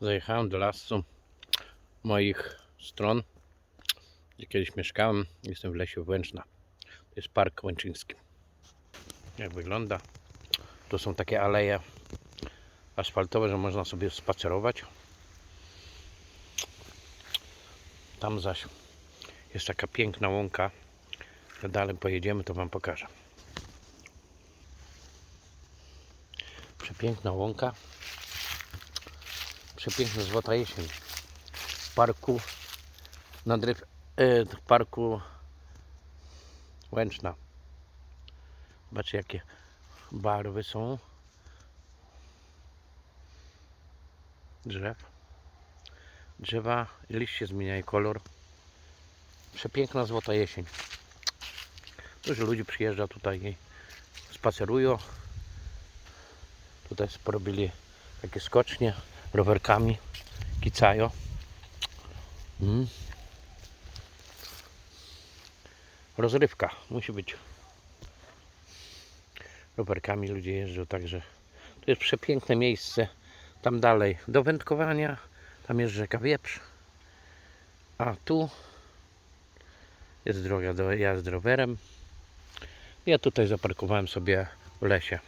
Zajechałem do lasu moich stron, gdzie kiedyś mieszkałem. Jestem w lesie Włęczna. To jest park łęczyński. Jak wygląda? Tu są takie aleje asfaltowe, że można sobie spacerować. Tam zaś jest taka piękna łąka. Dalej pojedziemy, to Wam pokażę. Przepiękna łąka. Przepiękna złota jesień. W parku nadryw, e, w parku Łęczna. Zobaczcie jakie barwy są drzew. Drzewa i liście zmieniają kolor. Przepiękna złota jesień. Dużo ludzi przyjeżdża tutaj i spacerują. Tutaj porobili takie skocznie rowerkami, kicają. Mm. Rozrywka musi być. Rowerkami ludzie jeżdżą, także to jest przepiękne miejsce. Tam dalej do wędkowania, tam jest rzeka Wieprz. A tu jest droga do jazdy rowerem. Ja tutaj zaparkowałem sobie w lesie.